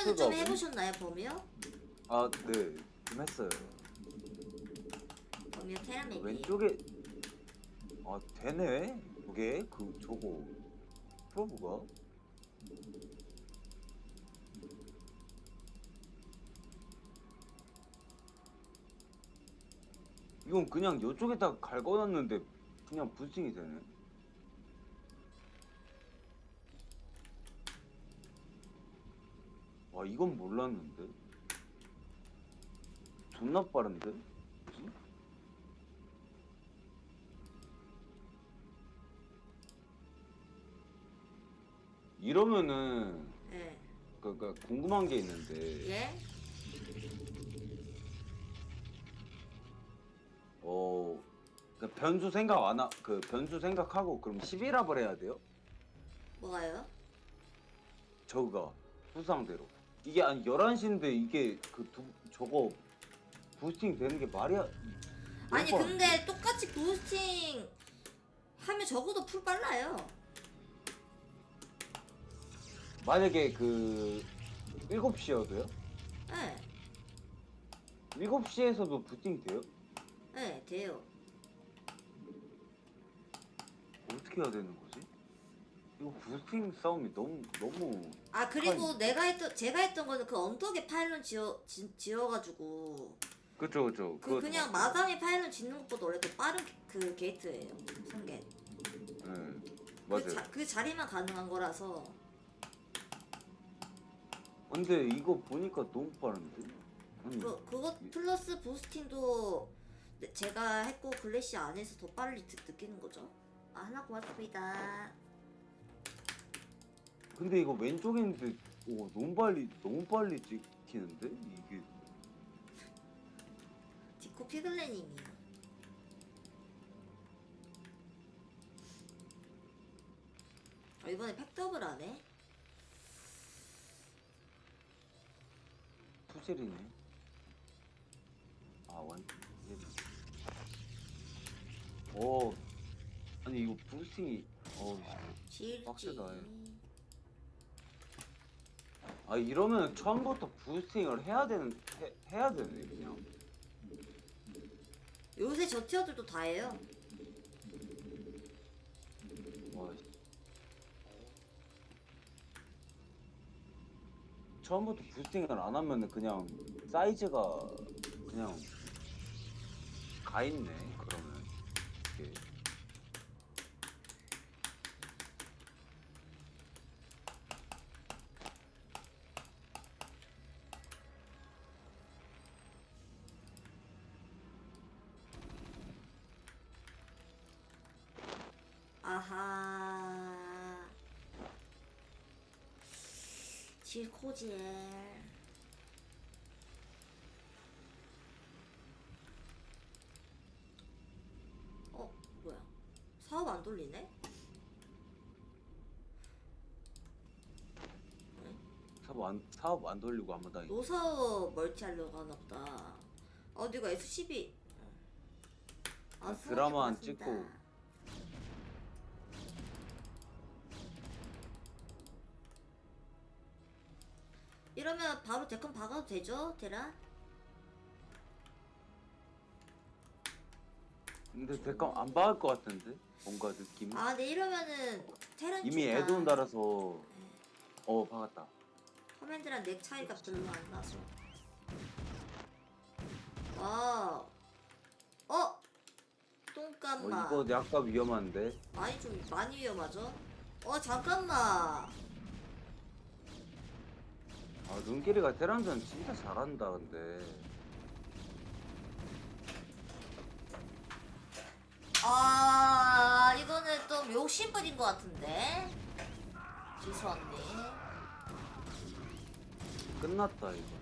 수가 좀 없네. 해보셨나요, 범이요? 아, 네. 좀 했어요. 범이요 테라미어. 왼쪽에 아, 되네. 그게 그 저거 프로브가 이건 그냥 이쪽에다 갈궈놨는데 그냥 부스팅이 되네. 와 이건 몰랐는데 존나 빠른데 뭐지? 이러면은 예. 그, 그 궁금한 게 있는데 예? 어, 그 변수 생각 안 하, 그 변수 생각하고 그럼 11합을 해야 돼요? 뭐가요? 저가 수상대로 이게 아니 11시인데 이게 그 두, 저거 부스팅 되는 게 말이 야 아니 몇 번? 근데 똑같이 부스팅 하면 적어도 풀 빨라요. 만약에 그 7시여도요? 예. 7시에서도 부스팅 돼요? 예, 돼요. 어떻게 해야 되는 거지? 이거 부스팅 싸움이 너무 너무 아 그리고 내가 했던 제가 했던 거는 그 언덕에 파일럿 지어 지, 지어가지고 그쵸 그쵸 그 그것도 그냥 맞고. 마당에 파일럿 짓는 것보다 원래 더 빠른 그 게이트예요. 성게. 네 그, 맞아요 자, 그 자리만 가능한 거라서 근데 이거 보니까 너무 빠른데? 아니 그 그것 플러스 부스팅도 네, 제가 했고 글래시 안에서 더 빨리 느, 느끼는 거죠. 아 하나 고맙습니다. 근데 이거 왼쪽에 있는데 오 너무 빨리 너무 빨리 찍히는데 이게 디코 피글레님이요. 아, 이번에 팩더블 하네. 투질이네. 아 완. 오 아니 이거 부스팅이 어. 질지. 빡세다, 얘. 아 이러면 처음부터 부스팅을 해야 되는 해, 해야 되네 그냥. 요새 저 티어들도 다 해요. 와. 씨. 처음부터 부스팅을 안 하면은 그냥 사이즈가 그냥 가 있네 아하. 질코지엘. 어, 뭐야. 사업 안 돌리네? 사업 안 사업 안 돌리고 한번 다 노사업 멀티 하려고 하나 보다. 어디가 S12. 아, 드라마 안. 찍고. 바로 데컨 박아도 되죠, 테라? 근데 대강 안 박을 것 같은데 뭔가 느낌이 아, 근데 이러면은 테란 이미 쪽이다. 애돈 달아서 어 박았다. 커맨드랑 넥 차이가 별로 안 나서. 와. 어? 어 똥깜마. 이거 약간 위험한데. 많이 좀 많이 위험하죠? 어 잠깐만. 아 눈길이가 테란전 진짜 잘한다 근데. 아 이거는 좀 욕심부린 것 같은데. 지수 언니. 끝났다 이거.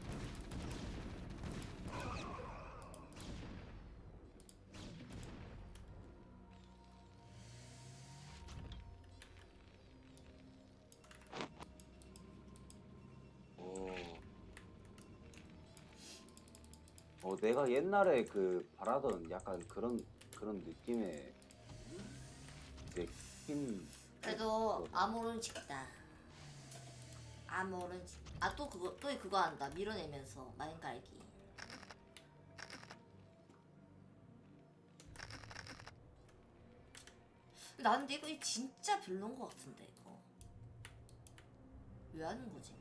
내가 옛날에 그 바라던 약간 그런 그런 느낌의 힘. 그래도 아모른 찍다. 아모른 찍다. 아또 그거 또 그거 한다 밀어내면서 마인 깔기 나는 근데 이거 진짜 별론 것 같은데 이거 왜 하는 거지?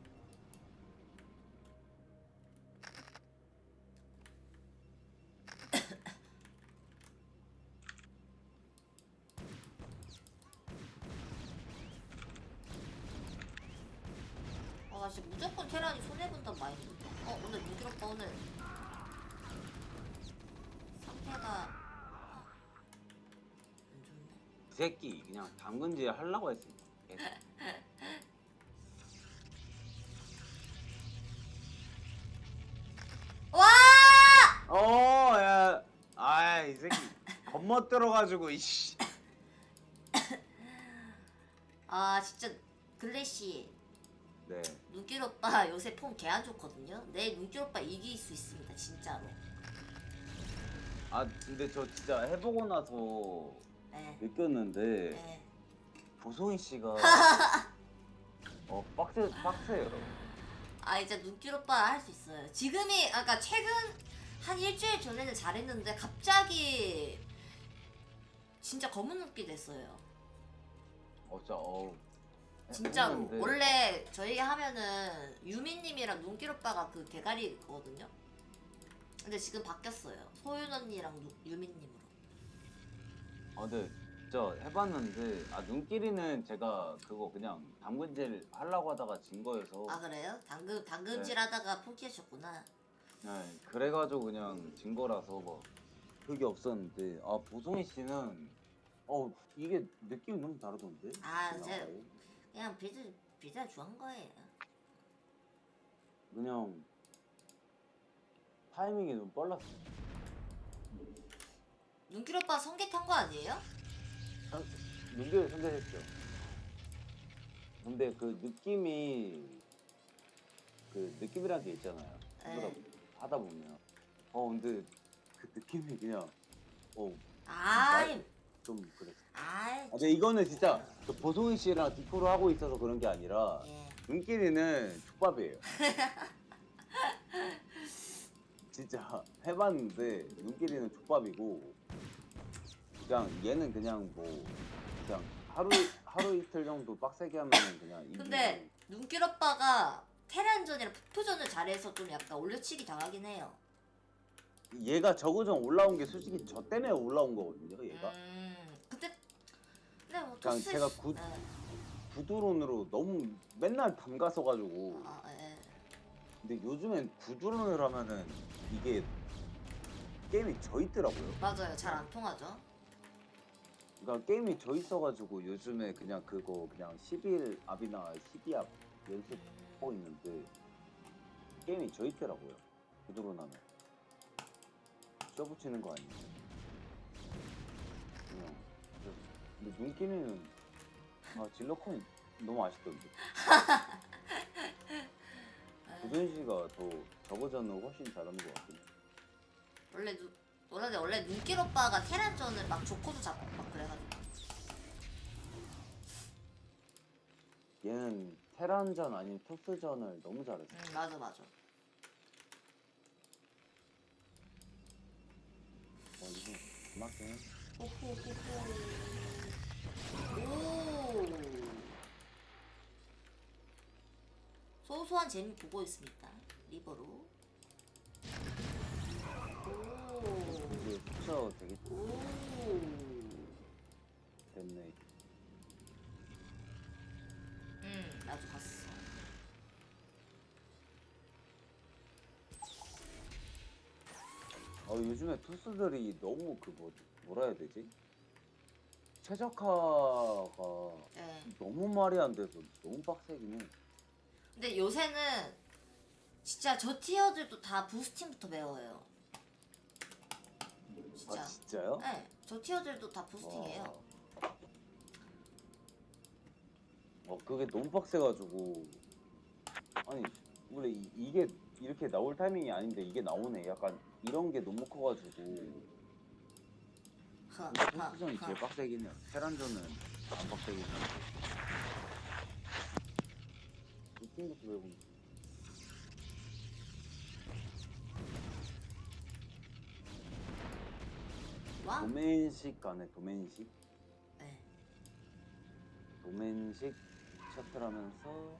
아, 나 진짜 무조건 테란이 손해본단 마인드. 어, 오늘 오빠 오늘 상태가 아, 안 좋네. 이 새끼 그냥 당근질 하려고 했습니다. 계속. 와! 어, 야, 아, 이 새끼 겁먹들어가지고 이씨. 아, 진짜 글래시 네. 눈길 오빠 요새 폼 개 안 좋거든요. 내 눈길 오빠 이길 수 있습니다, 진짜로. 아, 근데 저 진짜 해보고 나서 네. 느꼈는데 네. 보송이 씨가 어 빡세 빡세요. 아 이제 눈길 오빠 할 수 있어요. 지금이 아까 최근 한 일주일 전에는 잘했는데 갑자기 진짜 검은 눈길 됐어요. 어, 진짜 어. 진짜로 했는데 원래 저희 하면은 유미님이랑 눈길 오빠가 그 대가리거든요. 근데 지금 바뀌었어요. 소윤 언니랑 유- 유미님으로. 아, 근데 진짜 해봤는데 아 눈길이는 제가 그거 그냥 당근질 하려고 하다가 진 거여서 아 그래요? 당근 당근질 네. 하다가 포기하셨구나. 네, 그래가지고 그냥 진 거라서 뭐 그게 없었는데 아 보송이 씨는 어 이게 느낌이 너무 다르던데. 아, 그냥 제-. 그냥 비자 좋은 거예요. 그냥 타이밍이 너무 빨랐어. 눈길 오빠 성게 탄 거 아니에요? 눈길을 선택했죠. 근데 그 느낌이 그 느낌이란 게 있잖아요. 네. 하다 보면 어 근데 그 느낌이 그냥 아이 어좀 그랬어. 아이. 아, 근데 이거는 진짜 그 보송이 씨랑 디코를 하고 있어서 그런 게 아니라 예. 눈길이는 족밥이에요. 진짜 해봤는데 눈길이는 족밥이고 그냥 얘는 그냥 뭐 그냥 하루 하루 이틀 정도 빡세게 하면은 그냥 이기고. 근데 눈길 오빠가 테란전이랑 푸푸전을 잘해서 좀 약간 올려치기 당하긴 해요. 얘가 저거전 올라온 게 솔직히 저 때문에 올라온 거거든요. 얘가 음. 근데 그냥 토스 제가 구- 예. 구드론으로 너무 맨날 담가서 가지고 아, 예. 근데 요즘엔 구드론을 하면은 이게 게임이 져 있더라고요. 맞아요. 잘 안 통하죠. 그러니까 게임이 져 있어가지고 요즘에 그냥 그거 그냥 11 압이나 12압 연습하고 있는데 게임이 져 있더라고요. 구드론 하면 쪄붙이는 거 아니에요. 근데 눈길이는 아 질러콘이 너무 아쉽던데. 구준 씨가 더 저거전을 훨씬 잘하는 것 해. 원래 누, 원래 원래 눈길 오빠가 테란전을 막 조커도 잡고 막 그래가지고. 얘는 테란전 아닌 토스전을 너무 잘했어. 음 맞아 맞아. 어, 이거 그만큼 오. 소소한 재미 보고 있습니다. 리버로. 오. 이게 투처 되게 오. 됐네. 음, 나도 봤어. 어, 요즘에 투수들이 너무 그 뭐, 뭐라 해야 되지? 최적화가 네. 너무 말이 안 돼서 너무 빡세긴 해. 근데 요새는 진짜 저 티어들도 다 부스팅부터 배워요. 진짜. 아 진짜요? 네, 저 티어들도 다 부스팅이에요. 와. 어 그게 너무 빡세가지고 아니 원래 이, 이게 이렇게 나올 타이밍이 아닌데 이게 나오네. 약간 이런 게 너무 커가지고 포스전이 제일 빡세긴 해요. 세란전은 안 빡세긴 해요. 웃긴 것도 외우는 거. 도맨식 안에 도맨식. 네. 도맨식 셔틀하면서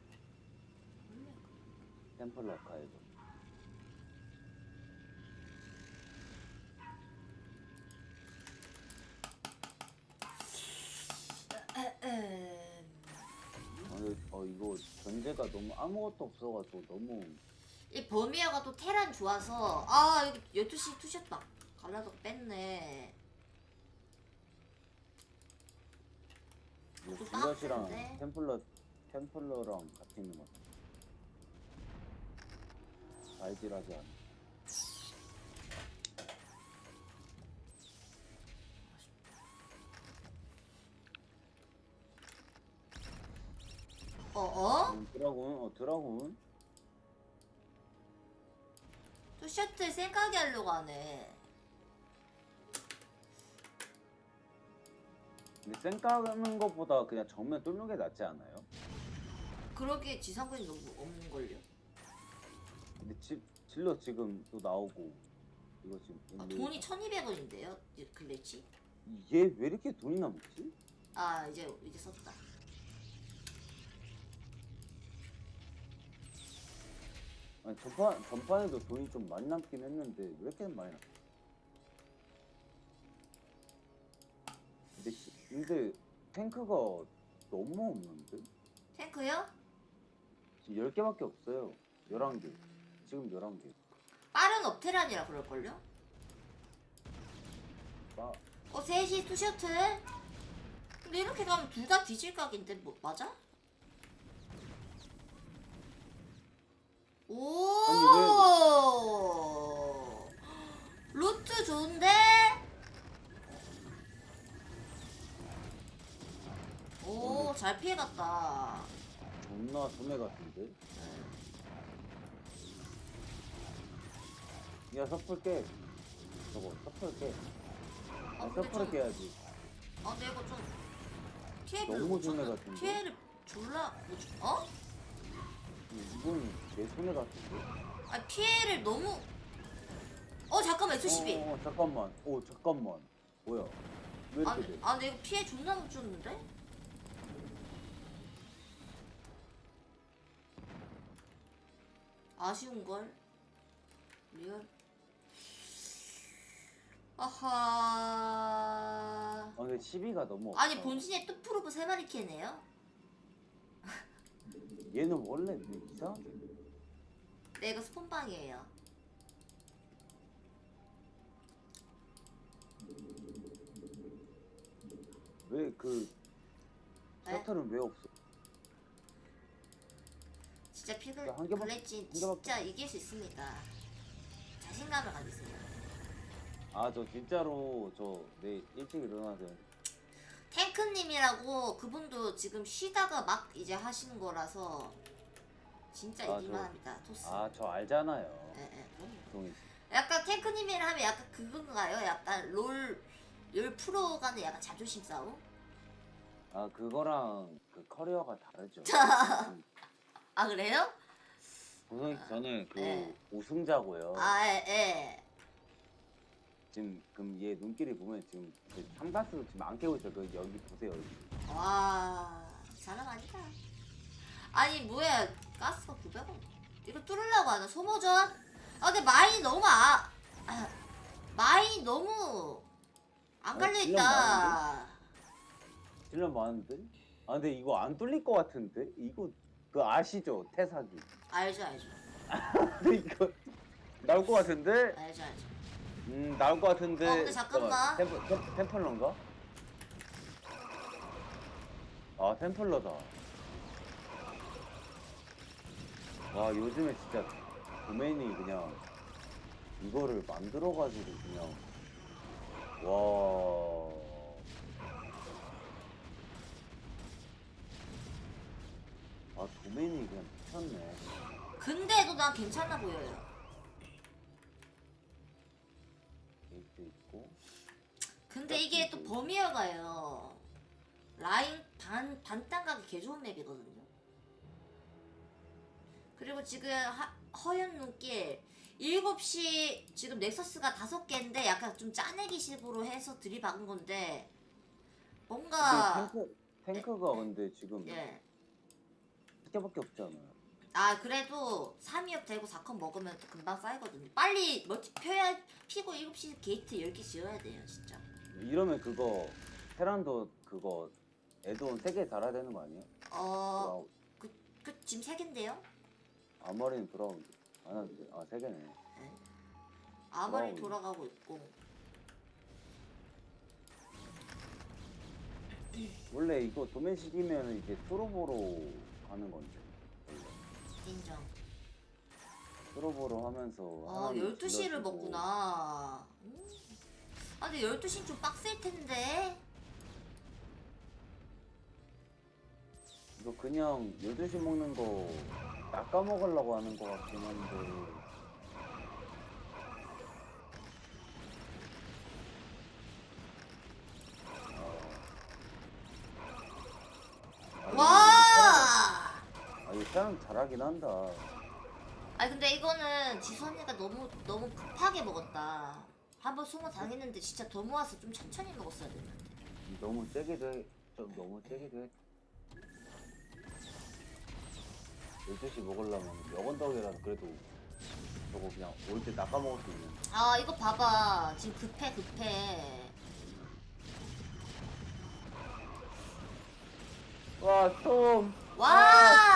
템플러카이브 에헴. 아, 근데, 어 이거 견제가 너무 아무것도 없어가지고 너무 이 버미아가 또 테란 좋아서 아 여기 12시 투샷 막 갈라서 뺐네 이거 좀 질럿이랑 빡센데? 템플러 템플러랑 같이 있는 것 같아. 발질하지 않아. 드라군. 또 셔틀 생각이 하려고 하네 근데 쌩까는 것보다 그냥 정면 뚫는 게 낫지 않아요? 그러기에 지상군이 너무 없는걸요 근데 지, 질럿 지금 또 나오고 이거 지금 아, 돈이 1200원인데요 글래치 얘왜 이렇게 돈이 남지? 아 이제 이제 썼다 아니 전판 전판에도 돈이 좀 많이 남긴 했는데 왜 이렇게 많이 남? 근데 시- 근데 탱크가 너무 없는데 탱크요? 지금 10 개밖에 없어요. 11 개. 지금 11 개. 빠른 업테란이라 그럴걸요? 빠어 셋이 투셔틀? 근데 이렇게 가면 둘 다 뒤질 각인데 뭐 맞아? 오 루트 좋은데? 오 잘 피해갔다 존나 소매 같은데? 야 섣불 깨. 저거 섣불 깨. 아 아, 근데 섣불 좀 깨야지. 아, 근데 이거 좀 피해 별로 너무 못 줬는- 같은데? 피해를 졸라 못 줬- 어? 이건 내 손해 같은데? 아 피해를 너무 어 잠깐만 S12 어, 어, 잠깐만. 오 잠깐만. 뭐야? 왜 아, 이렇게 돼? 아 근데 이거 피해 존나 못 줬는데? 아쉬운걸 리얼 아하 아 근데 12가 너무 없어. 아니 본진에 또 프로브 세 마리 캐네요? 얘는 원래 왜 이상하게. 네 이거 스폰방이에요 왜그 네? 셔틀은 왜 없어? 진짜 피글 한한 개만- 진짜 이길 수 있습니다 자신감을 가지세요 아 저 진짜로 저 내일 일찍 일어나야 돼. 탱크님이라고 그분도 지금 쉬다가 막 이제 하시는 거라서 진짜 아, 이기만 저- 합니다 토스 아 저 알잖아요. 예, 예, 그럼요. 동희 씨. 약간 탱크님이라 하면 약간 그건가요? 약간 롤, 롤 프로 간의 약간 자존심 싸움? 아 그거랑 그 커리어가 다르죠. 음, 아 그래요? 씨 저는 그 네. 우승자고요. 아 예, 예. 지금 그럼 얘 눈길이 보면 지금 그 삼가스 지금 안 깨고 있어. 그 여기 보세요. 여기. 와 사람 아니다 아니 뭐야 가스가 900원 이거 뚫으려고 하나 소모전? 아 근데 마인이 너무 아, 아 마인이 너무 안 아, 갈려 있다 질러 많은데? 아 근데 이거 안 뚫릴 것 같은데? 이거 그 아시죠? 태사기. 알죠 알죠 근데 이거 나올 것 같은데? 알죠 알죠 음 나올 것 같은데. 어, 근데 잠깐만. 템플, 템, 템플러인가? 아 템플러다. 와 요즘에 진짜 도메인이 그냥 이거를 만들어가지고 그냥 와. 아 도메인이 그냥 미쳤네. 근데도 난 괜찮아 보여요 근데 이게 또 버미어가요. 라인 반 반땅 가기 개 좋은 맵이거든요. 그리고 지금 하, 허연 눈길 7시 지금 넥서스가 다섯 개인데 약간 좀 짜내기 식으로 해서 들이박은 건데 뭔가 탱크, 탱크가 근데 지금 예. 10개밖에 없잖아요. 아 그래도 3위업 되고 4컷 먹으면 또 금방 쌓이거든요. 빨리 멀티 펴야 피고 7시 게이트 10개 지어야 돼요 진짜. 이러면 그거 테란도 그거 애돈 3개 달아야 되는 거 아니에요? 어, 와, 그 지금 3개인데요? 아머리는 돌아오는데. 안 하는데. 아, 3개네. 아머리 와우. 돌아가고 있고 원래 이거 도매식이면 이제 트로보로 가는 건데. 원래. 인정. 트로보로 하면서. 아 하나는 12시를 질러주고. 먹구나. 음. 아 근데 12시는 좀 빡셀 텐데. 이거 그냥 12시 먹는 거 낚아 먹으려고 하는 거 같긴 한데. 아, 와! 아, 이거 사람 잘하긴 한다. 아니 근데 이거는 지선이가 너무 너무 급하게 먹었다. 한번 소모 당했는데 진짜 더 모아서 좀 천천히 먹었어야 됐는데. 너무 세게도 해. 좀 너무 세게도 해. 12시 먹으려면 여건덕이라도 그래도 저거 그냥 올 때 낚아 먹을 수 있는. 아 이거 봐봐 지금 급해 급해. 와, 톰! 와!